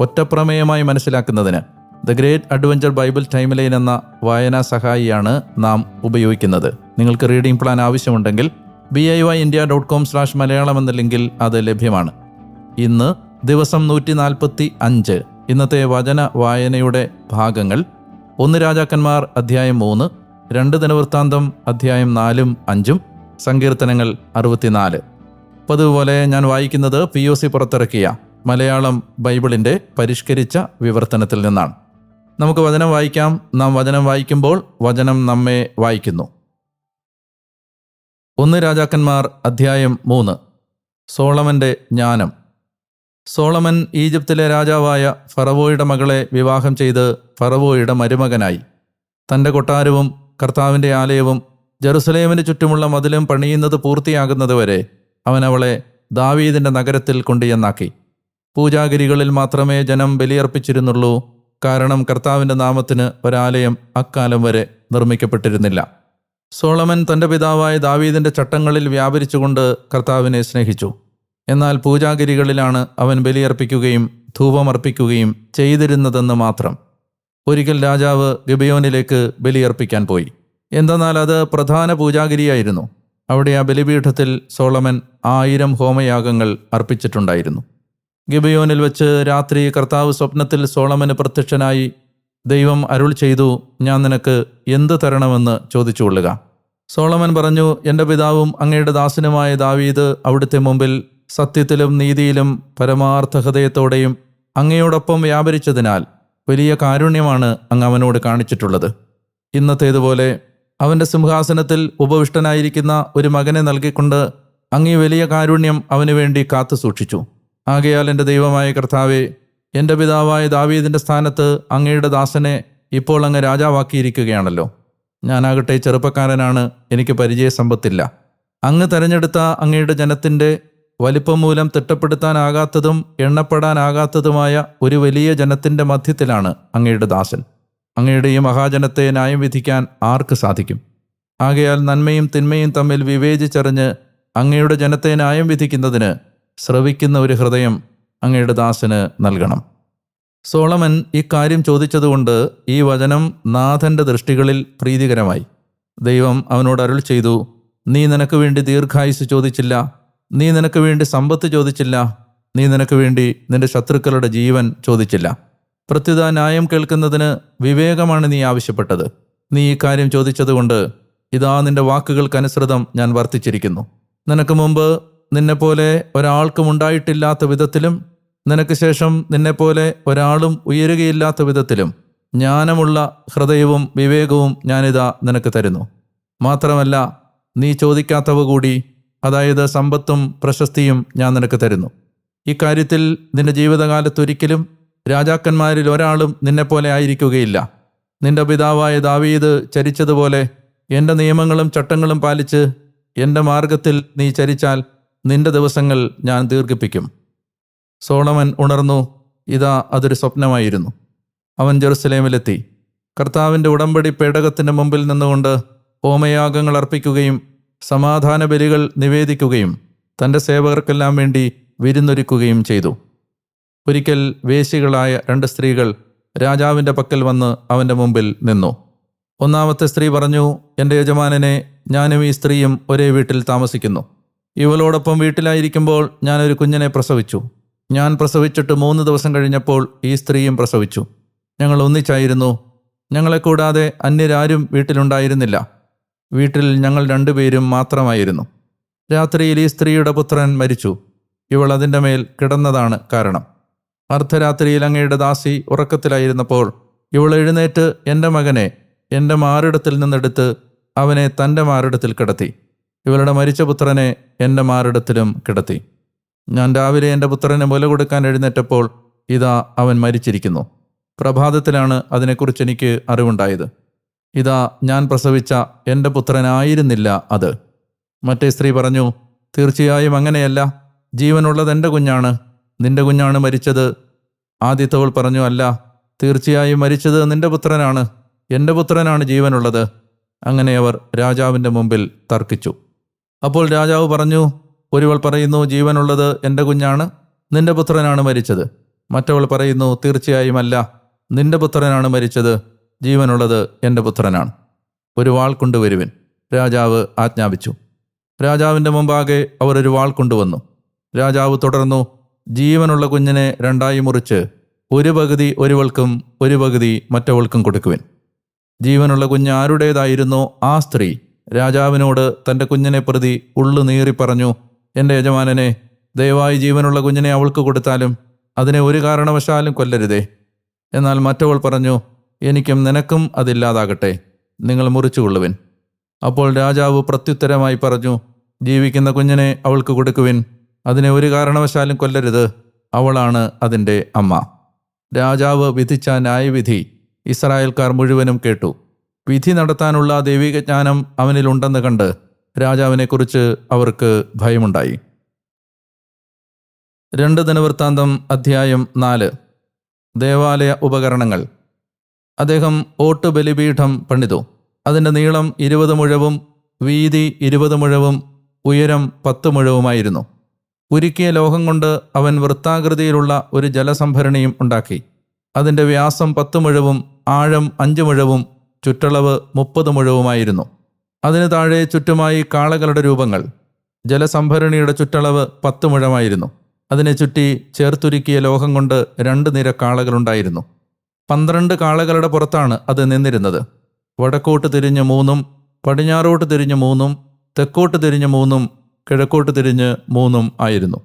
ഒറ്റപ്രമേയമായി മനസ്സിലാക്കുന്നതിന് the great adventure Bible time line എന്ന വായനാ സഹായിയാണ് നാം ഉപയോഗിക്കുന്നത്. നിങ്ങൾക്ക് റീഡിംഗ് പ്ലാൻ ആവശ്യമുണ്ടെങ്കിൽ B I Y India dot com slash Malayalam എന്ന ലിങ്കിൽ അത് ലഭ്യമാണ്. ഇന്ന് ദിവസം നൂറ്റി നാൽപ്പത്തി അഞ്ച് ഇന്നത്തെ വചന വായനയുടെ ഭാഗങ്ങൾ ഒന്ന് രാജാക്കന്മാർ അധ്യായം മൂന്ന് രണ്ട് ദിനവൃത്താന്തം അധ്യായം നാലും അഞ്ചും സങ്കീർത്തനങ്ങൾ അറുപത്തിനാല്. പതുപോലെ ഞാൻ വായിക്കുന്നത് പി ഒ സി പുറത്തിറക്കിയ മലയാളം ബൈബിളിന്റെ പരിഷ്കരിച്ച വിവർത്തനത്തിൽ നിന്നാണ്. നമുക്ക് വചനം വായിക്കാം. നാം വചനം വായിക്കുമ്പോൾ വചനം നമ്മെ വായിക്കുന്നു. ഒന്ന് രാജാക്കന്മാർ അധ്യായം മൂന്ന്. സോളമന്റെ ജ്ഞാനം. സോളമൻ ഈജിപ്തിലെ രാജാവായ ഫറവോയുടെ മകളെ വിവാഹം ചെയ്ത് ഫറവോയുടെ മരുമകനായി. തന്റെ കൊട്ടാരവും കർത്താവിന്റെ ആലയവും ജെറുസലേമിന് ചുറ്റുമുള്ള മതിലും പണിയുന്നത് പൂർത്തിയാകുന്നതുവരെ അവൻ അവളെ ദാവീദിന്റെ നഗരത്തിൽ കൊണ്ടുചെന്നാക്കി. പൂജാഗിരികളിൽ മാത്രമേ ജനം ബലിയർപ്പിച്ചിരുന്നുള്ളൂ. കാരണം കർത്താവിന്റെ നാമത്തിന് ഒരാലയം അക്കാലം വരെ നിർമ്മിക്കപ്പെട്ടിരുന്നില്ല. സോളമൻ തന്റെ പിതാവായ ദാവീദിന്റെ ചട്ടങ്ങളിൽ വ്യാപരിച്ചുകൊണ്ട് കർത്താവിനെ സ്നേഹിച്ചു. എന്നാൽ പൂജാഗിരികളിലാണ് അവൻ ബലിയർപ്പിക്കുകയും ധൂപമർപ്പിക്കുകയും ചെയ്തിരുന്നതെന്ന് മാത്രം. ഒരിക്കൽ രാജാവ് ഗിബയോനിലേക്ക് ബലിയർപ്പിക്കാൻ പോയി. എന്തെന്നാൽ അത് പ്രധാന പൂജാഗിരിയായിരുന്നു. അവിടെ ആ ബലിപീഠത്തിൽ സോളമൻ ആയിരം ഹോമയാഗങ്ങൾ അർപ്പിച്ചിട്ടുണ്ടായിരുന്നു. ഗിബയോനിൽ വെച്ച് രാത്രി കർത്താവ് സ്വപ്നത്തിൽ സോളമന് പ്രത്യക്ഷനായി ദൈവം അരുൾ ചെയ്തു ഞാൻ നിനക്ക് എന്ത് തരണമെന്ന് ചോദിച്ചു കൊള്ളുക സോളമൻ പറഞ്ഞു എന്റെ പിതാവും അങ്ങയുടെ ദാസനുമായ ദാവീദ് അവിടുത്തെ മുമ്പിൽ സത്യത്തിലും നീതിയിലും പരമാർത്ഥ ഹൃദയത്തോടെയും അങ്ങയോടൊപ്പം വ്യാപരിച്ചതിനാൽ വലിയ കാരുണ്യമാണ് അങ്ങ് അവനോട് കാണിച്ചിട്ടുള്ളത്. ഇന്നത്തേതുപോലെ അവന്റെ സിംഹാസനത്തിൽ ഉപവിഷ്ടനായിരിക്കുന്ന ഒരു മകനെ നൽകിക്കൊണ്ട് അങ്ങ് വലിയ കാരുണ്യം അവന് വേണ്ടി കാത്തു സൂക്ഷിച്ചു. ആകയാൽ എന്റെ ദൈവമായ കർത്താവെ എന്റെ പിതാവായ ദാവീദിന്റെ സ്ഥാനത്ത് അങ്ങയുടെ ദാസനെ ഇപ്പോൾ അങ്ങ് രാജാവാക്കിയിരിക്കുകയാണല്ലോ. ഞാനാകട്ടെ ചെറുപ്പക്കാരനാണ് എനിക്ക് പരിചയസമ്പത്തില്ല. അങ്ങ് തെരഞ്ഞെടുത്ത അങ്ങയുടെ ജനത്തിന്റെ വലിപ്പം മൂലം തിട്ടപ്പെടുത്താനാകാത്തതും എണ്ണപ്പെടാനാകാത്തതുമായ ഒരു വലിയ ജനത്തിന്റെ മധ്യത്തിലാണ് അങ്ങയുടെ ദാസൻ. അങ്ങയുടെ ഈ മഹാജനത്തെ ന്യായം വിധിക്കാൻ ആർക്ക് സാധിക്കും? ആകയാൽ നന്മയും തിന്മയും തമ്മിൽ വിവേചിച്ചറിഞ്ഞ് അങ്ങയുടെ ജനത്തെ ന്യായം വിധിക്കുന്നതിന് ശ്രവിക്കുന്ന ഒരു ഹൃദയം അങ്ങയുടെ ദാസന് നൽകണം. സോളമൻ ഇക്കാര്യം ചോദിച്ചതുകൊണ്ട് ഈ വചനം നാഥന്റെ ദൃഷ്ടികളിൽ പ്രീതികരമായി. ദൈവം അവനോട് അരുൾ ചെയ്തു നീ നിനക്ക് വേണ്ടി ദീർഘായുസ് ചോദിച്ചില്ല നീ നിനക്ക് വേണ്ടി സമ്പത്ത് ചോദിച്ചില്ല നീ നിനക്ക് വേണ്ടി നിന്റെ ശത്രുക്കളുടെ ജീവൻ ചോദിച്ചില്ല. പ്രത്യുത ന്യായം കേൾക്കുന്നതിന് വിവേകമാണ് നീ ആവശ്യപ്പെട്ടത്. നീ ഈ കാര്യം ചോദിച്ചതുകൊണ്ട് ഇതാ നിന്റെ വാക്കുകൾക്കനുസൃതം ഞാൻ വർത്തിച്ചിരിക്കുന്നു. നിനക്ക് മുമ്പ് നിന്നെപ്പോലെ ഒരാൾക്കും ഉണ്ടായിട്ടില്ലാത്ത വിധത്തിലും നിനക്ക് ശേഷം നിന്നെപ്പോലെ ഒരാളും ഉയരുകയില്ലാത്ത വിധത്തിലും ജ്ഞാനമുള്ള ഹൃദയവും വിവേകവും ഞാനിതാ നിനക്ക് തരുന്നു. മാത്രമല്ല നീ ചോദിക്കാത്തവ കൂടി അതായത് സമ്പത്തും പ്രശസ്തിയും ഞാൻ നിനക്ക് തരുന്നു. ഇക്കാര്യത്തിൽ നിന്റെ ജീവിതകാലത്തൊരിക്കലും രാജാക്കന്മാരിൽ ഒരാളും നിന്നെപ്പോലെ ആയിരിക്കുകയില്ല. നിന്റെ പിതാവായ ദാവീദ് ചരിച്ചതുപോലെ എന്റെ നിയമങ്ങളും ചട്ടങ്ങളും പാലിച്ച് എന്റെ മാർഗത്തിൽ നീ ചരിച്ചാൽ നിന്റെ ദിവസങ്ങൾ ഞാൻ ദീർഘിപ്പിക്കും. സോളമൻ ഉണർന്നു ഇതാ അതൊരു സ്വപ്നമായിരുന്നു. അവൻ ജെറുസലേമിലെത്തി. കർത്താവിന്റെ ഉടമ്പടി പേടകത്തിന്റെ മുമ്പിൽ നിന്നുകൊണ്ട് ഹോമയാഗങ്ങൾ അർപ്പിക്കുകയും സമാധാന ബലികൾ നിവേദിക്കുകയും തന്റെ സേവകർക്കെല്ലാം വേണ്ടി വിരുന്നൊരുക്കുകയും ചെയ്തു. ഒരിക്കൽ വേശികളായ രണ്ട് സ്ത്രീകൾ രാജാവിന്റെ പക്കൽ വന്ന് അവന്റെ മുമ്പിൽ നിന്നു. ഒന്നാമത്തെ സ്ത്രീ പറഞ്ഞു എന്റെ യജമാനനെ ഞാനും ഈ സ്ത്രീയും ഒരേ വീട്ടിൽ താമസിക്കുന്നു. ഇവളോടൊപ്പം വീട്ടിലായിരിക്കുമ്പോൾ ഞാനൊരു കുഞ്ഞിനെ പ്രസവിച്ചു. ഞാൻ പ്രസവിച്ചിട്ട് മൂന്ന് ദിവസം കഴിഞ്ഞപ്പോൾ ഈ സ്ത്രീയും പ്രസവിച്ചു. ഞങ്ങൾ ഒന്നിച്ചായിരുന്നു. ഞങ്ങളെ കൂടാതെ അന്യരാരും വീട്ടിലുണ്ടായിരുന്നില്ല. വീട്ടിൽ ഞങ്ങൾ രണ്ടുപേരും മാത്രമായിരുന്നു. രാത്രിയിൽ ഈ സ്ത്രീയുടെ പുത്രൻ മരിച്ചു. ഇവൾ അതിന്റെ മേൽ കിടന്നതാണ് കാരണം. അർദ്ധരാത്രിയിൽ അങ്ങയുടെ ദാസി ഉറക്കത്തിലായിരുന്നപ്പോൾ ഇവൾ എഴുന്നേറ്റ് എന്റെ മകനെ എന്റെ മാറിടത്തിൽ നിന്നെടുത്ത് അവനെ തന്റെ മാറിടത്തിൽ കിടത്തി. ഇവളുടെ മരിച്ച പുത്രനെ എന്റെ മാറിടത്തിലും കിടത്തി. ഞാൻ രാവിലെ എന്റെ പുത്രനെ മുല കൊടുക്കാൻ എഴുന്നേറ്റപ്പോൾ ഇതാ അവൻ മരിച്ചിരിക്കുന്നു. പ്രഭാതത്തിലാണ് അതിനെക്കുറിച്ച് എനിക്ക് അറിവുണ്ടായത്. ഇതാ ഞാൻ പ്രസവിച്ച എന്റെ പുത്രനായിരുന്നില്ല അത്. മറ്റേ സ്ത്രീ പറഞ്ഞു തീർച്ചയായും അങ്ങനെയല്ല. ജീവനുള്ളത് എന്റെ കുഞ്ഞാണ്. നിന്റെ കുഞ്ഞാണ് മരിച്ചത്. ആദ്യത്തവൾ പറഞ്ഞു അല്ല തീർച്ചയായും മരിച്ചത് നിന്റെ പുത്രനാണ്. എന്റെ പുത്രനാണ് ജീവനുള്ളത്. അങ്ങനെ അവർ രാജാവിന്റെ മുമ്പിൽ തർക്കിച്ചു. അപ്പോൾ രാജാവ് പറഞ്ഞു ഒരുവൾ പറയുന്നു ജീവനുള്ളത് എന്റെ കുഞ്ഞാണ് നിന്റെ പുത്രനാണ് മരിച്ചത്. മറ്റവൾ പറയുന്നു തീർച്ചയായും അല്ല നിന്റെ പുത്രനാണ് മരിച്ചത് ജീവനുള്ളത് എന്റെ പുത്രനാണ്. ഒരു വാൾ കൊണ്ടുവരുവിൻ. രാജാവ് ആജ്ഞാപിച്ചു. രാജാവിന്റെ മുമ്പാകെ അവർ ഒരു വാൾ കൊണ്ടുവന്നു. രാജാവ് തുടർന്നു ജീവനുള്ള കുഞ്ഞിനെ രണ്ടായി മുറിച്ച് ഒരു പകുതി ഒരുവൾക്കും ഒരു പകുതി മറ്റവൾക്കും കൊടുക്കുവിൻ. ജീവനുള്ള കുഞ്ഞ് ആരുടേതായിരുന്നോ ആ സ്ത്രീ രാജാവിനോട് തന്റെ കുഞ്ഞിനെ പ്രതി ഉള്ളു നീറി പറഞ്ഞു എന്റെ യജമാനനെ ദയവായി ജീവനുള്ള കുഞ്ഞിനെ അവൾക്ക് കൊടുത്താലും അതിനെ ഒരു കാരണവശാലും കൊല്ലരുതേ. എന്നാൽ മറ്റവൾ പറഞ്ഞു എനിക്കും നിനക്കും അതില്ലാതാകട്ടെ നിങ്ങൾ മുറിച്ചുകൊള്ളുവിൻ അപ്പോൾ രാജാവ് പ്രത്യുത്തരമായി പറഞ്ഞു ജീവിക്കുന്ന കുഞ്ഞിനെ അവൾക്ക് കൊടുക്കുവിൻ അതിനെ ഒരു കാരണവശാലും കൊല്ലരുത് അവളാണ് അതിന്റെ അമ്മ. രാജാവ് വിധിച്ച ന്യായവിധി ഇസ്രായേൽക്കാർ മുഴുവനും കേട്ടു. വിധി നടത്താനുള്ള ദൈവിക ജ്ഞാനം അവനിലുണ്ടെന്ന് കണ്ട് രാജാവിനെക്കുറിച്ച് അവർക്ക് ഭയമുണ്ടായി. രണ്ട് ദിനവൃത്താന്തം അധ്യായം നാല്. ദേവാലയ ഉപകരണങ്ങൾ. അദ്ദേഹം ഓട്ട് ബലിപീഠം പണിതു. അതിന്റെ നീളം ഇരുപത് മുഴവും വീതി ഇരുപത് മുഴവും ഉയരം പത്ത് മുഴവുമായിരുന്നു. ഉരുക്കിയ ലോഹം കൊണ്ട് അവൻ വൃത്താകൃതിയിലുള്ള ഒരു ജലസംഭരണിയും ഉണ്ടാക്കി. അതിന്റെ വ്യാസം പത്ത് മുഴവും ആഴം അഞ്ച് മുഴവും ചുറ്റളവ് മുപ്പത് മുഴവുമായിരുന്നു. അതിന് താഴെ ചുറ്റുമായി കാളകളുടെ രൂപങ്ങൾ. ജലസംഭരണിയുടെ ചുറ്റളവ് പത്ത് മുഴമായിരുന്നു. അതിനെ ചുറ്റി ചേർത്തുരുക്കിയ ലോഹം കൊണ്ട് രണ്ട് നിര കാളകളുണ്ടായിരുന്നു. പന്ത്രണ്ട് കാളകളുടെ പുറത്താണ് അത് നിന്നിരുന്നത്. വടക്കോട്ട് തിരിഞ്ഞ് മൂന്നും പടിഞ്ഞാറോട്ട് തിരിഞ്ഞ് മൂന്നും തെക്കോട്ട് തിരിഞ്ഞ് മൂന്നും കിഴക്കോട്ട് തിരിഞ്ഞ് മൂന്നും ആയിരുന്നു.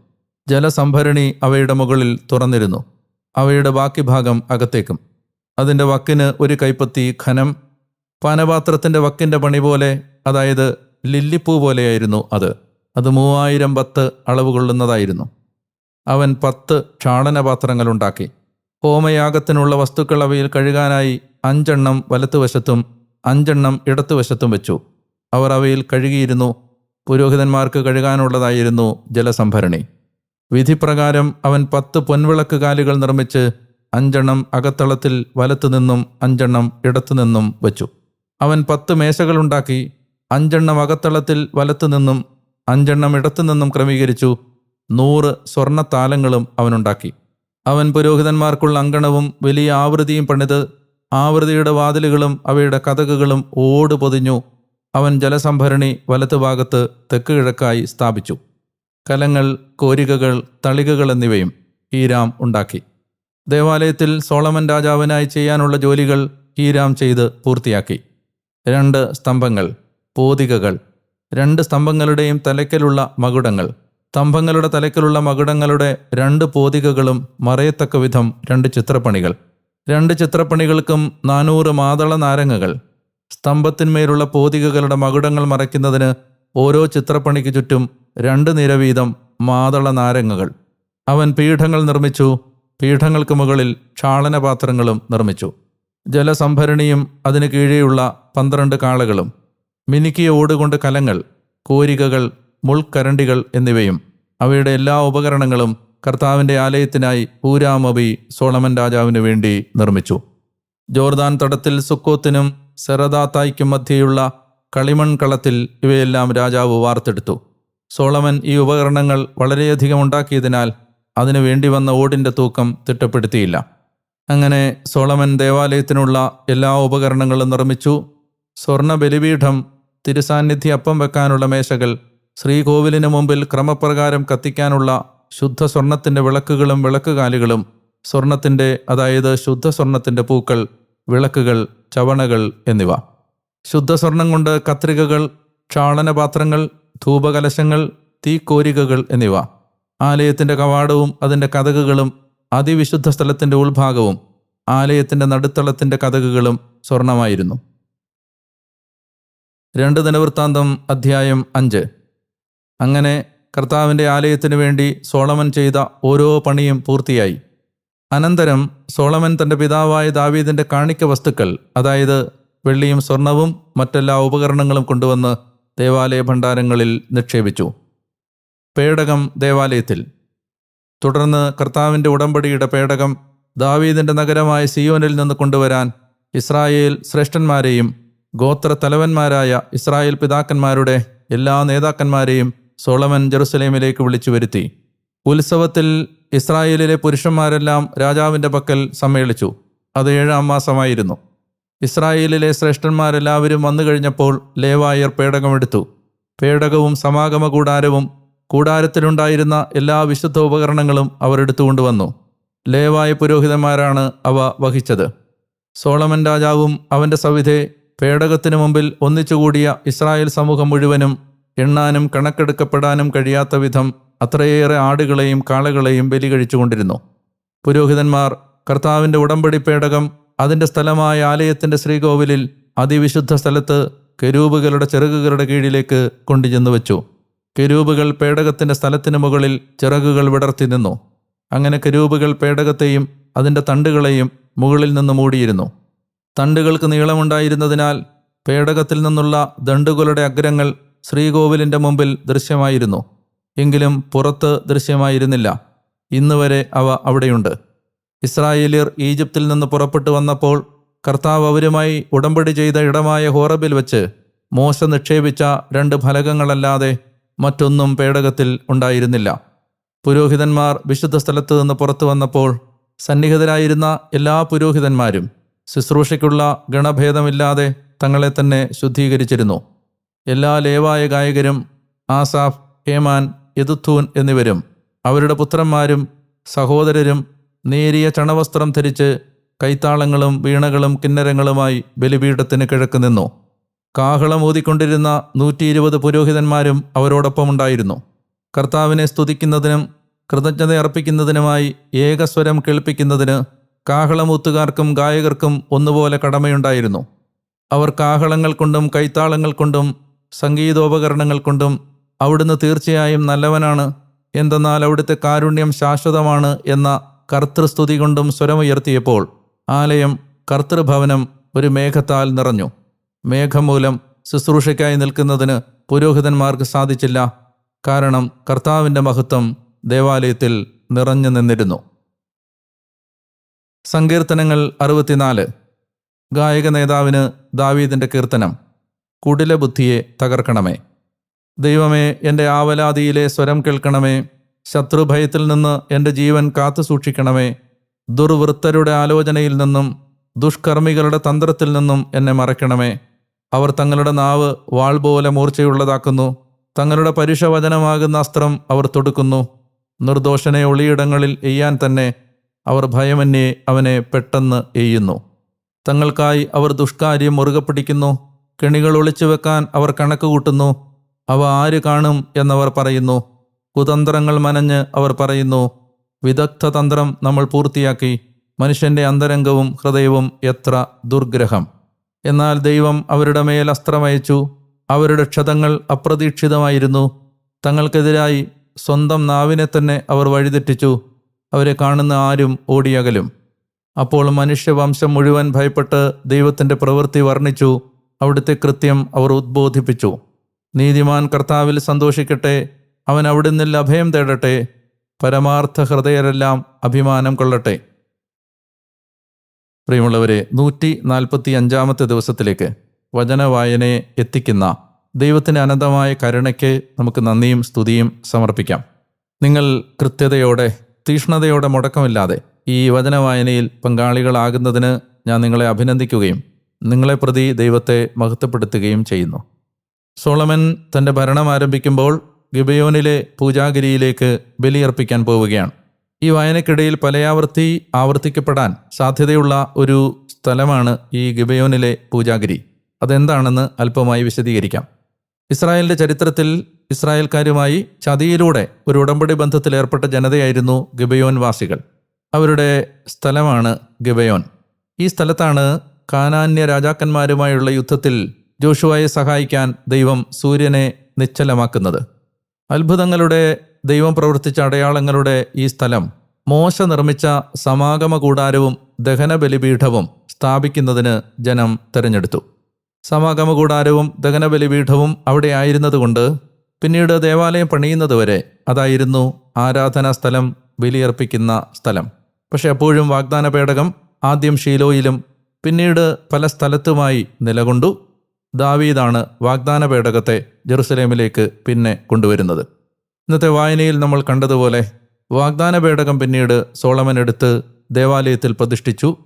ജലസംഭരണി അവയുടെ മുകളിൽ തുറന്നിരുന്നു. അവയുടെ ബാക്കി ഭാഗം അകത്തേക്കും. അതിന്റെ വക്കിന് ഒരു കൈപ്പത്തി ഖനം പാനപാത്രത്തിന്റെ വക്കിന്റെ പണി പോലെ അതായത് ലില്ലിപ്പൂ പോലെയായിരുന്നു അത്. അത് മൂവായിരം പത്ത് അളവ് കൊള്ളുന്നതായിരുന്നു. അവൻ പത്ത് ക്ഷാളനപാത്രങ്ങളുണ്ടാക്കി ഹോമയാഗത്തിനുള്ള വസ്തുക്കൾ അവയിൽ കഴുകാനായി അഞ്ചെണ്ണം വലത്തുവശത്തും അഞ്ചെണ്ണം ഇടത്തുവശത്തും വെച്ചു. അവർ അവയിൽ കഴുകിയിരുന്നു. പുരോഹിതന്മാർക്ക് കഴുകാനുള്ളതായിരുന്നു ജലസംഭരണി. വിധിപ്രകാരം അവൻ പത്ത് പൊൻവിളക്ക് കാലുകൾ നിർമ്മിച്ച് അഞ്ചെണ്ണം അകത്തളത്തിൽ വലത്തുനിന്നും അഞ്ചെണ്ണം ഇടത്തുനിന്നും വച്ചു. അവൻ പത്ത് മേശകളുണ്ടാക്കി അഞ്ചെണ്ണം അകത്തളത്തിൽ വലത്തുനിന്നും അഞ്ചെണ്ണം ഇടത്തുനിന്നും ക്രമീകരിച്ചു നൂറ് സ്വർണത്താലങ്ങളും അവനുണ്ടാക്കി. അവൻ പുരോഹിതന്മാർക്കുള്ള അങ്കണവും വലിയ ആവൃതിയും പണിത് ആവൃതിയുടെ വാതിലുകളും അവയുടെ കഥകുകളും ഓട് പൊതിഞ്ഞു അവൻ ജലസംഭരണി വലത്തുഭാഗത്ത് തെക്ക് കിഴക്കായി സ്ഥാപിച്ചു. കലങ്ങൾ കോരികകൾ തളികകൾ എന്നിവയും ഹീരാം ഉണ്ടാക്കി. ദേവാലയത്തിൽ സോളമൻ രാജാവിനായി ചെയ്യാനുള്ള ജോലികൾ ഹീരാം ചെയ്ത് പൂർത്തിയാക്കി. രണ്ട് സ്തംഭങ്ങൾ പോതികകൾ. രണ്ട് സ്തംഭങ്ങളുടെയും തലയ്ക്കലുള്ള മകുടങ്ങൾ. സ്തംഭങ്ങളുടെ തലയ്ക്കലുള്ള മകുടങ്ങളുടെ രണ്ട് പോതികകളും മറയത്തക്ക വിധം രണ്ട് ചിത്രപ്പണികൾ. രണ്ട് ചിത്രപ്പണികൾക്കും നാനൂറ് മാതള നാരങ്ങകൾ. സ്തംഭത്തിന്മേലുള്ള പോതികകളുടെ മകുടങ്ങൾ മറയ്ക്കുന്നതിന് ഓരോ ചിത്രപ്പണിക്ക് ചുറ്റും രണ്ട് നിര വീതം മാതള നാരങ്ങകൾ. അവൻ പീഠങ്ങൾ നിർമ്മിച്ചു പീഠങ്ങൾക്ക് മുകളിൽ ക്ഷാളനപാത്രങ്ങളും നിർമ്മിച്ചു. ജലസംഭരണിയും അതിനു കീഴെയുള്ള പന്ത്രണ്ട് കാളകളും മിനുക്കിയ ഓടുകൊണ്ട് കലങ്ങൾ കോരികകൾ മുൾക്കരണ്ടികൾ എന്നിവയും അവയുടെ എല്ലാ ഉപകരണങ്ങളും കർത്താവിന്റെ ആലയത്തിനായി പൂരാമബി സോളമൻ രാജാവിനു വേണ്ടി നിർമ്മിച്ചു. ജോർദാൻ തടത്തിൽ സുക്കോത്തിനും സെറദാത്തായ്ക്കും മധ്യയുള്ള കളിമൺ കളത്തിൽ ഇവയെല്ലാം രാജാവ് വാർത്തെടുത്തു. സോളമൻ ഈ ഉപകരണങ്ങൾ വളരെയധികം ഉണ്ടാക്കിയതിനാൽ അതിനു വേണ്ടി വന്ന ഓടിന്റെ തൂക്കം തിട്ടപ്പെടുത്തിയില്ല. അങ്ങനെ സോളമൻ ദേവാലയത്തിനുള്ള എല്ലാ ഉപകരണങ്ങളും നിർമ്മിച്ചു. സ്വർണ ബലിപീഠം തിരുസാന്നിധ്യ അപ്പം വെക്കാനുള്ള മേശകൾ ശ്രീകോവിലിന് മുമ്പിൽ ക്രമപ്രകാരം കത്തിക്കാനുള്ള ശുദ്ധ സ്വർണത്തിന്റെ വിളക്കുകളും വിളക്കുകാലുകളും സ്വർണത്തിന്റെ അതായത് ശുദ്ധ സ്വർണത്തിന്റെ പൂക്കൾ വിളക്കുകൾ ചവണകൾ എന്നിവ. ശുദ്ധ സ്വർണം കൊണ്ട് കത്രികകൾ ക്ഷാളനപാത്രങ്ങൾ ധൂപകലശങ്ങൾ തീക്കോരികകൾ എന്നിവ. ആലയത്തിന്റെ കവാടവും അതിന്റെ കഥകുകളും അതിവിശുദ്ധ സ്ഥലത്തിന്റെ ഉൾഭാഗവും ആലയത്തിന്റെ നടുത്തളത്തിന്റെ കഥകുകളും സ്വർണമായിരുന്നു. രണ്ട് ദിനവൃത്താന്തം അധ്യായം അഞ്ച്. അങ്ങനെ കർത്താവിന്റെ ആലയത്തിനു വേണ്ടി സോളമൻ ചെയ്ത ഓരോ പണിയും പൂർത്തിയായി. അനന്തരം സോളമൻ തന്റെ പിതാവായ ദാവീദിന്റെ കാണിക്ക വസ്തുക്കൾ അതായത് വെള്ളിയും സ്വർണവും മറ്റെല്ലാ ഉപകരണങ്ങളും കൊണ്ടുവന്ന് ദേവാലയ ഭണ്ഡാരങ്ങളിൽ നിക്ഷേപിച്ചു. പേടകം ദേവാലയത്തിൽ. തുടർന്ന് കർത്താവിന്റെ ഉടമ്പടിയുടെ പേടകം ദാവീദിന്റെ നഗരമായ സിയോനിൽ നിന്ന് കൊണ്ടുവരാൻ ഇസ്രായേൽ ശ്രേഷ്ഠന്മാരെയും ഗോത്ര തലവന്മാരായ ഇസ്രായേൽ പിതാക്കന്മാരുടെ എല്ലാ നേതാക്കന്മാരെയും സോളമൻ ജെറുസലേമിലേക്ക് വിളിച്ചു വരുത്തി. ഉത്സവത്തിൽ ഇസ്രായേലിലെ പുരുഷന്മാരെല്ലാം രാജാവിന്റെ പക്കൽ സമ്മേളിച്ചു. അത് ഏഴാം മാസമായിരുന്നു. ഇസ്രായേലിലെ ശ്രേഷ്ഠന്മാരെല്ലാവരും വന്നു കഴിഞ്ഞപ്പോൾ ലേവായർ പേടകമെടുത്തു. പേടകവും സമാഗമ കൂടാരവും കൂടാരത്തിലുണ്ടായിരുന്ന എല്ലാ വിശുദ്ധ ഉപകരണങ്ങളും അവരെടുത്തു എടുത്തുകൊണ്ടുവന്നു. ലേവായ പുരോഹിതന്മാരാണ് അവ വഹിച്ചത്. സോളമൻ രാജാവും അവന്റെ സവിധെ പേടകത്തിനു മുമ്പിൽ ഒന്നിച്ചുകൂടിയ ഇസ്രായേൽ സമൂഹം മുഴുവനും എണ്ണാനും കണക്കെടുക്കപ്പെടാനും കഴിയാത്ത വിധം അത്രയേറെ ആടുകളെയും കാളകളെയും ബലി കഴിച്ചുകൊണ്ടിരുന്നു പുരോഹിതന്മാർ കർത്താവിന്റെ ഉടമ്പടി പേടകം അതിന്റെ സ്ഥലമായ ആലയത്തിന്റെ ശ്രീകോവിലിൽ അതിവിശുദ്ധ സ്ഥലത്ത് കെരൂബുകളുടെ ചെറുകുകളുടെ കീഴിലേക്ക് കൊണ്ടുചെന്നു വെച്ചു കെരൂബുകൾ പേടകത്തിന്റെ സ്ഥലത്തിന് മുകളിൽ ചിറകുകൾ വിടർത്തി നിന്നു. അങ്ങനെ കെരൂബുകൾ പേടകത്തെയും അതിന്റെ തണ്ടുകളെയും മുകളിൽ നിന്ന് മൂടിയിരുന്നു. തണ്ടുകൾക്ക് നീളമുണ്ടായിരുന്നതിനാൽ പേടകത്തിൽ നിന്നുള്ള ദണ്ടുകളുടെ അഗ്രങ്ങൾ ശ്രീകോവിലിന്റെ മുമ്പിൽ ദൃശ്യമായിരുന്നു. എങ്കിലും പുറത്ത് ദൃശ്യമായിരുന്നില്ല. ഇന്നുവരെ അവ അവിടെയുണ്ട്. ഇസ്രായേലിയർ ഈജിപ്തിൽ നിന്ന് പുറപ്പെട്ടു വന്നപ്പോൾ കർത്താവ് അവരുമായി ഉടമ്പടി ചെയ്ത ഇടമായ ഹോറബിൽ വച്ച് മോശ നിക്ഷേപിച്ച രണ്ട് ഫലകങ്ങളല്ലാതെ മറ്റൊന്നും പേടകത്തിൽ ഉണ്ടായിരുന്നില്ല. പുരോഹിതന്മാർ വിശുദ്ധ സ്ഥലത്ത് നിന്ന് പുറത്തു വന്നപ്പോൾ സന്നിഹിതരായിരുന്ന എല്ലാ പുരോഹിതന്മാരും ശുശ്രൂഷയ്ക്കുള്ള ഗണഭേദമില്ലാതെ തങ്ങളെ തന്നെ ശുദ്ധീകരിച്ചിരുന്നു. എല്ലാ ലേവായ ഗായകരും ആസാഫ് ഹേമാൻ യദുത്തൂൻ എന്നിവരും അവരുടെ പുത്രന്മാരും സഹോദരരും നേരിയ ചണവസ്ത്രം ധരിച്ച് കൈത്താളങ്ങളും വീണകളും കിന്നരങ്ങളുമായി ബലിപീഠത്തിന് കിഴക്ക് നിന്നു. കാഹളം ഊതിക്കൊണ്ടിരുന്ന നൂറ്റി ഇരുപത് പുരോഹിതന്മാരും അവരോടൊപ്പം ഉണ്ടായിരുന്നു കർത്താവിനെ സ്തുതിക്കുന്നതിനും കൃതജ്ഞത അർപ്പിക്കുന്നതിനുമായി ഏകസ്വരം കേൾപ്പിക്കുന്നതിന് കാഹളമൂത്തുകാർക്കും ഗായകർക്കും ഒന്നുപോലെ കടമയുണ്ടായിരുന്നു. അവർ കാഹളങ്ങൾ കൊണ്ടും കൈത്താളങ്ങൾ കൊണ്ടും സംഗീതോപകരണങ്ങൾ കൊണ്ടും അവിടുന്ന് തീർച്ചയായും നല്ലവനാണ് എന്തെന്നാൽ അവിടുത്തെ കാരുണ്യം ശാശ്വതമാണ് എന്ന കർത്തൃസ്തുതി കൊണ്ടും സ്വരമുയർത്തിയപ്പോൾ ആലയം കർത്തൃഭവനം ഒരു മേഘത്താൽ നിറഞ്ഞു. മേഘം മൂലം ശുശ്രൂഷയ്ക്കായി നിൽക്കുന്നതിന് പുരോഹിതന്മാർക്ക് സാധിച്ചില്ല. കാരണം കർത്താവിന്റെ മഹത്വം ദേവാലയത്തിൽ നിറഞ്ഞു നിന്നിരുന്നു. സങ്കീർത്തനങ്ങൾ അറുപത്തിനാല്. ഗായക നേതാവിന് ദാവീദിന്റെ കീർത്തനം. കുടില ബുദ്ധിയെ തകർക്കണമേ. ദൈവമേ എന്റെ ആവലാതിയിലെ സ്വരം കേൾക്കണമേ. ശത്രുഭയത്തിൽ നിന്ന് എന്റെ ജീവൻ കാത്തു സൂക്ഷിക്കണമേ. ദുർവൃത്തരുടെ ആലോചനയിൽ നിന്നും ദുഷ്കർമ്മികളുടെ തന്ത്രത്തിൽ നിന്നും എന്നെ മറയ്ക്കണമേ. അവർ തങ്ങളുടെ നാവ് വാൾ പോലെ മൂർച്ചയുള്ളതാക്കുന്നു. തങ്ങളുടെ പരുഷവചനമാകുന്ന അസ്ത്രം അവർ തൊടുക്കുന്നു. നിർദോഷനെ ഒളിയിടങ്ങളിൽ എയ്യാൻ തന്നെ അവർ ഭയമന്യേ അവനെ പെട്ടെന്ന് എയ്യുന്നു. തങ്ങൾക്കായി അവർ ദുഷ്കാര്യം മുറുകെ പിടിക്കുന്നു. കെണികൾ ഒളിച്ചു വെക്കാൻ അവർ കണക്ക് കൂട്ടുന്നു. അവ ആര് കാണും എന്നവർ പറയുന്നു. കുതന്ത്രങ്ങൾ മനഞ്ഞ് അവർ പറയുന്നു. വിദഗ്ധ തന്ത്രം നമ്മൾ പൂർത്തിയാക്കി. മനുഷ്യന്റെ അന്തരംഗവും ഹൃദയവും എത്ര ദുർഗ്രഹം. എന്നാൽ ദൈവം അവരുടെ മേൽ അസ്ത്രമയച്ചു. അവരുടെ ക്ഷതങ്ങൾ അപ്രതീക്ഷിതമായിരുന്നു. തങ്ങൾക്കെതിരായി സ്വന്തം നാവിനെ തന്നെ അവർ വഴിതെറ്റിച്ചു. അവരെ കാണുന്ന ആരും ഓടിയകലും. അപ്പോൾ മനുഷ്യവംശം മുഴുവൻ ഭയപ്പെട്ട് ദൈവത്തിന്റെ പ്രവൃത്തി വർണിച്ചു. അവിടുത്തെ കൃത്യം അവർ ഉദ്ബോധിപ്പിച്ചു. നീതിമാൻ കർത്താവിൽ സന്തോഷിക്കട്ടെ. അവൻ അവിടുന്ന് അഭയം തേടട്ടെ. പരമാർത്ഥ ഹൃദയരെല്ലാം അഭിമാനം കൊള്ളട്ടെ. പ്രിയമുള്ളവരെ നൂറ്റി നാൽപ്പത്തി അഞ്ചാമത്തെ ദിവസത്തിലേക്ക് വചനവായനയെ എത്തിക്കുന്ന ദൈവത്തിന്റെ അനന്തമായ കരുണയ്ക്ക് നമുക്ക് നന്ദിയും സ്തുതിയും സമർപ്പിക്കാം. നിങ്ങൾ കൃത്യതയോടെ തീഷ്ണതയോടെ മുടക്കമില്ലാതെ ഈ വചനവായനയിൽ പങ്കാളികളാകുന്നതിന് ഞാൻ നിങ്ങളെ അഭിനന്ദിക്കുകയും നിങ്ങളെ പ്രതി ദൈവത്തെ മഹത്വപ്പെടുത്തുകയും ചെയ്യുന്നു. സോളമൻ തന്റെ ഭരണം ആരംഭിക്കുമ്പോൾ ഗിബയോനിലെ പൂജാഗിരിയിലേക്ക് ബലിയർപ്പിക്കാൻ പോവുകയാണ്. ഈ വായനക്കിടയിൽ പലയാവർത്തി ആവർത്തിക്കപ്പെടാൻ സാധ്യതയുള്ള ഒരു സ്ഥലമാണ് ഈ ഗിബയോനിലെ പൂജാഗിരി. അതെന്താണെന്ന് അല്പമായി വിശദീകരിക്കാം. ഇസ്രായേലിന്റെ ചരിത്രത്തിൽ ഇസ്രായേൽക്കാരുമായി ചതിയിലൂടെ ഒരു ഉടമ്പടി ബന്ധത്തിൽ ഏർപ്പെട്ട ജനതയായിരുന്നു ഗിബയോൻ വാസികൾ. അവരുടെ സ്ഥലമാണ് ഗിബയോൻ. ഈ സ്ഥലത്താണ് കാനാന്യ രാജാക്കന്മാരുമായുള്ള യുദ്ധത്തിൽ ജോഷുവയെ സഹായിക്കാൻ ദൈവം സൂര്യനെ നിശ്ചലമാക്കുന്നത്. അത്ഭുതങ്ങളുടെ ദൈവം പ്രവർത്തിച്ച അടയാളങ്ങളുടെ ഈ സ്ഥലം മോശ നിർമ്മിച്ച സമാഗമ കൂടാരവും ദഹനബലിപീഠവും സ്ഥാപിക്കുന്നതിന് ജനം തെരഞ്ഞെടുത്തു. സമാഗമ കൂടാരവും ദഹനബലിപീഠവും അവിടെ ആയിരുന്നതുകൊണ്ട് പിന്നീട് ദേവാലയം പണിയുന്നതുവരെ അതായിരുന്നു ആരാധനാ സ്ഥലം ബലിയർപ്പിക്കുന്ന സ്ഥലം. പക്ഷെ അപ്പോഴും വാഗ്ദാന പേടകം ആദ്യം ഷീലോയിലും പിന്നീട് പല സ്ഥലത്തുമായി നിലകൊണ്ടു. ദാവീദാണ് വാഗ്ദാന പേടകത്തെ ജെറുസലേമിലേക്ക് പിന്നെ കൊണ്ടുവരുന്നത്. ഇന്നത്തെ വായനയിൽ നമ്മൾ കണ്ടതുപോലെ വാഗ്ദാന പേടകം പിന്നീട് സോളമൻ എടുത്ത് ദേവാലയത്തിൽ പ്രതിഷ്ഠിച്ചു.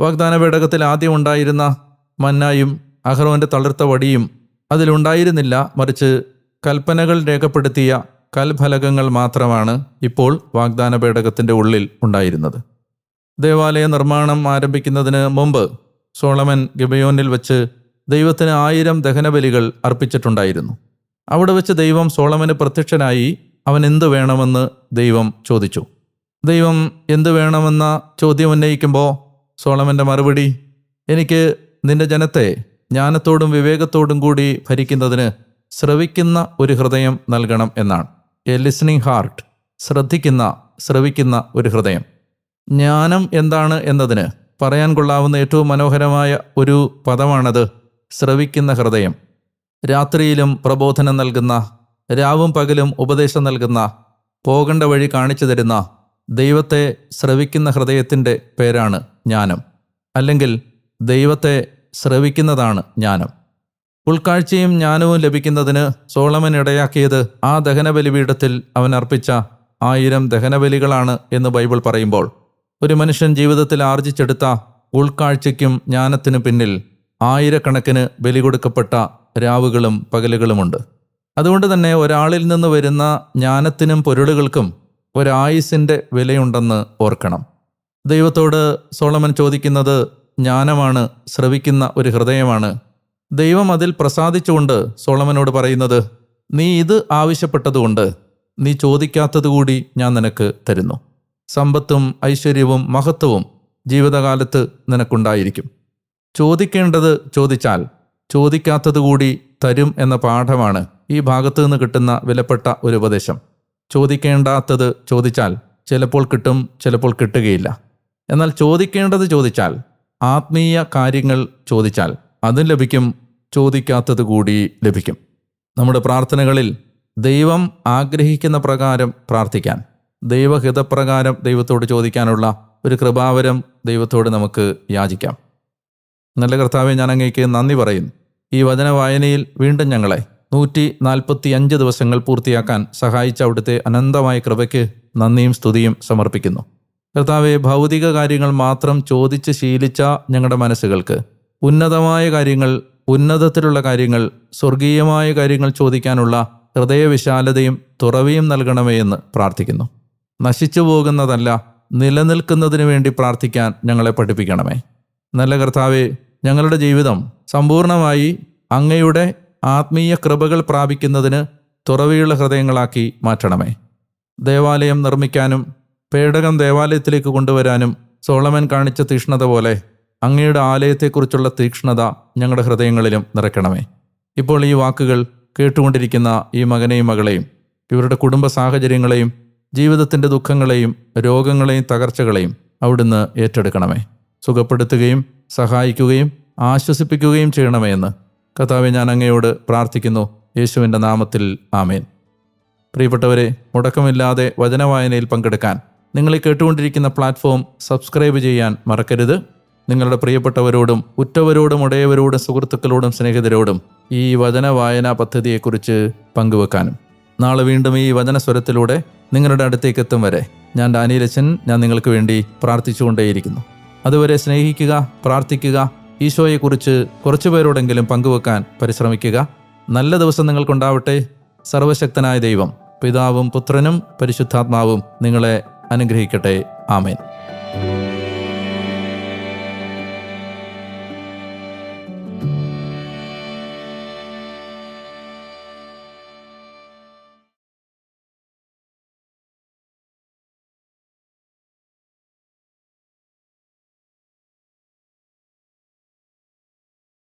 വാഗ്ദാന പേടകത്തിൽ ആദ്യം ഉണ്ടായിരുന്ന മന്നായും അഹ്റോന്റെ തളിർത്ത വടിയും അതിലുണ്ടായിരുന്നില്ല മറിച്ച് കൽപ്പനകൾ രേഖപ്പെടുത്തിയ കൽഫലകങ്ങൾ മാത്രമാണ് ഇപ്പോൾ വാഗ്ദാന പേടകത്തിന്റെ ഉള്ളിൽ ഉണ്ടായിരുന്നത്. ദേവാലയ നിർമ്മാണം ആരംഭിക്കുന്നതിന് മുമ്പ് സോളമൻ ഗിബയോനിൽ വെച്ച് ദൈവത്തിന് ആയിരം ദഹനബലികൾ അർപ്പിച്ചിട്ടുണ്ടായിരുന്നു. അവിടെ വെച്ച് ദൈവം സോളമന് പ്രത്യക്ഷനായി അവൻ എന്ത് വേണമെന്ന് ദൈവം ചോദിച്ചു. ദൈവം എന്ത് വേണമെന്ന ചോദ്യം ഉന്നയിക്കുമ്പോൾ സോളമന്റെ മറുപടി എനിക്ക് നിന്റെ ജനത്തെ ജ്ഞാനത്തോടും വിവേകത്തോടും കൂടി ഭരിക്കുന്നതിന് ശ്രവിക്കുന്ന ഒരു ഹൃദയം നൽകണം എന്നാണ്. എ ലിസണിങ് ഹാർട്ട് ശ്രദ്ധിക്കുന്ന ശ്രവിക്കുന്ന ഒരു ഹൃദയം. ജ്ഞാനം എന്താണ് എന്നതിന് പറയാൻ കൊള്ളാവുന്ന ഏറ്റവും മനോഹരമായ ഒരു പദമാണത് ശ്രവിക്കുന്ന ഹൃദയം. രാത്രിയിലും പ്രബോധനം നൽകുന്ന രാവും പകലും ഉപദേശം നൽകുന്ന പോകേണ്ട വഴി കാണിച്ചു തരുന്ന ദൈവത്തെ ശ്രവിക്കുന്ന ഹൃദയത്തിന്റെ പേരാണ് ജ്ഞാനം. അല്ലെങ്കിൽ ദൈവത്തെ ശ്രവിക്കുന്നതാണ് ജ്ഞാനം. ഉൾക്കാഴ്ചയും ജ്ഞാനവും ലഭിക്കുന്നതിന് സോളമൻ ഇടയാക്കിയത് ആ ദഹനബലിപീഠത്തിൽ അവൻ അർപ്പിച്ച ആയിരം ദഹനബലികളാണ് എന്ന് ബൈബിൾ പറയുമ്പോൾ ഒരു മനുഷ്യൻ ജീവിതത്തിൽ ആർജിച്ചെടുത്ത ഉൾക്കാഴ്ചയ്ക്കും ജ്ഞാനത്തിനു പിന്നിൽ ആയിരക്കണക്കിന് ബലി കൊടുക്കപ്പെട്ട രാവുകളും പകലുകളുമുണ്ട്. അതുകൊണ്ട് തന്നെ ഒരാളിൽ നിന്ന് വരുന്ന ജ്ഞാനത്തിനും പൊരുളുകൾക്കും ഒരായുസിന്റെ വിലയുണ്ടെന്ന് ഓർക്കണം. ദൈവത്തോട് സോളമൻ ചോദിക്കുന്നത് ജ്ഞാനമാണ് ശ്രവിക്കുന്ന ഒരു ഹൃദയമാണ്. ദൈവം അതിൽ പ്രസാദിച്ചുകൊണ്ട് സോളമനോട് പറയുന്നത് നീ ഇത് ആവശ്യപ്പെട്ടതുകൊണ്ട് നീ ചോദിക്കാത്തതുകൂടി ഞാൻ നിനക്ക് തരുന്നു. സമ്പത്തും ഐശ്വര്യവും മഹത്വവും ജീവിതകാലത്ത് നിനക്കുണ്ടായിരിക്കും. ചോദിക്കേണ്ടത് ചോദിച്ചാൽ ചോദിക്കാത്തതുകൂടി തരും എന്ന പാഠമാണ് ഈ ഭാഗത്തു നിന്ന് കിട്ടുന്ന വിലപ്പെട്ട ഒരു ഉപദേശം. ചോദിക്കേണ്ടാത്തത് ചോദിച്ചാൽ ചിലപ്പോൾ കിട്ടും ചിലപ്പോൾ കിട്ടുകയില്ല. എന്നാൽ ചോദിക്കേണ്ടത് ചോദിച്ചാൽ ആത്മീയ കാര്യങ്ങൾ ചോദിച്ചാൽ അതും ലഭിക്കും ചോദിക്കാത്തത് കൂടി ലഭിക്കും. നമ്മുടെ പ്രാർത്ഥനകളിൽ ദൈവം ആഗ്രഹിക്കുന്ന പ്രകാരം പ്രാർത്ഥിക്കാൻ ദൈവഹിതപ്രകാരം ദൈവത്തോട് ചോദിക്കാനുള്ള ഒരു കൃപാവരം ദൈവത്തോട് നമുക്ക് യാചിക്കാം. നല്ല കർത്താവെ ഞാൻ അങ്ങേക്ക് നന്ദി പറയുന്നു ഈ വചന വായനയിൽ വീണ്ടും ഞങ്ങളെ നൂറ്റി നാൽപ്പത്തി അഞ്ച് ദിവസങ്ങൾ പൂർത്തിയാക്കാൻ സഹായിച്ച അവിടുത്തെ അനന്തമായ കൃപയ്ക്ക് നന്ദിയും സ്തുതിയും സമർപ്പിക്കുന്നു. കർത്താവെ ഭൗതിക കാര്യങ്ങൾ മാത്രം ചോദിച്ച് ശീലിച്ച ഞങ്ങളുടെ മനസ്സുകൾക്ക് ഉന്നതമായ കാര്യങ്ങൾ ഉന്നതത്തിലുള്ള കാര്യങ്ങൾ സ്വർഗീയമായ കാര്യങ്ങൾ ചോദിക്കാനുള്ള ഹൃദയവിശാലതയും തുറവിയും നൽകണമേ എന്ന് പ്രാർത്ഥിക്കുന്നു. നശിച്ചു പോകുന്നതല്ല നിലനിൽക്കുന്നതിന് വേണ്ടി പ്രാർത്ഥിക്കാൻ ഞങ്ങളെ പഠിപ്പിക്കണമേ. നല്ല കർത്താവെ ഞങ്ങളുടെ ജീവിതം സമ്പൂർണമായി അങ്ങയുടെ ആത്മീയ കൃപകൾ പ്രാപിക്കുന്നതിന് തുറവിയുള്ള ഹൃദയങ്ങളാക്കി മാറ്റണമേ. ദേവാലയം നിർമ്മിക്കാനും പേടകം ദേവാലയത്തിലേക്ക് കൊണ്ടുവരാനും സോളമൻ കാണിച്ച തീക്ഷ്ണത പോലെ അങ്ങയുടെ ആലയത്തെക്കുറിച്ചുള്ള തീക്ഷ്ണത ഞങ്ങളുടെ ഹൃദയങ്ങളിലും നിറയ്ക്കണമേ. ഇപ്പോൾ ഈ വാക്കുകൾ കേട്ടുകൊണ്ടിരിക്കുന്ന ഈ മകനെയും മകളെയും ഇവരുടെ കുടുംബ സാഹചര്യങ്ങളെയും ജീവിതത്തിന്റെ ദുഃഖങ്ങളെയും രോഗങ്ങളെയും തകർച്ചകളെയും അവിടുന്ന് ഏറ്റെടുക്കണമേ. സുഖപ്പെടുത്തുകയും സഹായിക്കുകയും ആശ്വസിപ്പിക്കുകയും ചെയ്യണമേ എന്ന് കഥാവെ ഞാൻ അങ്ങയോട് പ്രാർത്ഥിക്കുന്നു. യേശുവിന്റെ നാമത്തിൽ ആമേൻ. പ്രിയപ്പെട്ടവരെ മുടക്കമില്ലാതെ വചനവായനയിൽ പങ്കെടുക്കാൻ നിങ്ങളെ കേട്ടുകൊണ്ടിരിക്കുന്ന പ്ലാറ്റ്ഫോം സബ്സ്ക്രൈബ് ചെയ്യാൻ മറക്കരുത്. നിങ്ങളുടെ പ്രിയപ്പെട്ടവരോടും ഉറ്റവരോടും ഉടയവരോടും സുഹൃത്തുക്കളോടും സ്നേഹിതരോടും ഈ വചന വായനാ പദ്ധതിയെക്കുറിച്ച് പങ്കുവെക്കാനും. നാളെ വീണ്ടും ഈ വചനസ്വരത്തിലൂടെ നിങ്ങളുടെ അടുത്തേക്ക് എത്തും വരെ ഞാൻ ഡാനിയലച്ചൻ ഞാൻ നിങ്ങൾക്ക് വേണ്ടി പ്രാർത്ഥിച്ചുകൊണ്ടേയിരിക്കുന്നു. അതുവരെ സ്നേഹിക്കുക പ്രാർത്ഥിക്കുക ഈശോയെക്കുറിച്ച് കുറച്ചു പേരോടെങ്കിലും പങ്കുവെക്കാൻ പരിശ്രമിക്കുക. നല്ല ദിവസം നിങ്ങൾക്കുണ്ടാവട്ടെ. സർവശക്തനായ ദൈവം പിതാവും പുത്രനും പരിശുദ്ധാത്മാവും നിങ്ങളെ അനുഗ്രഹിക്കട്ടെ. ആമേൻ.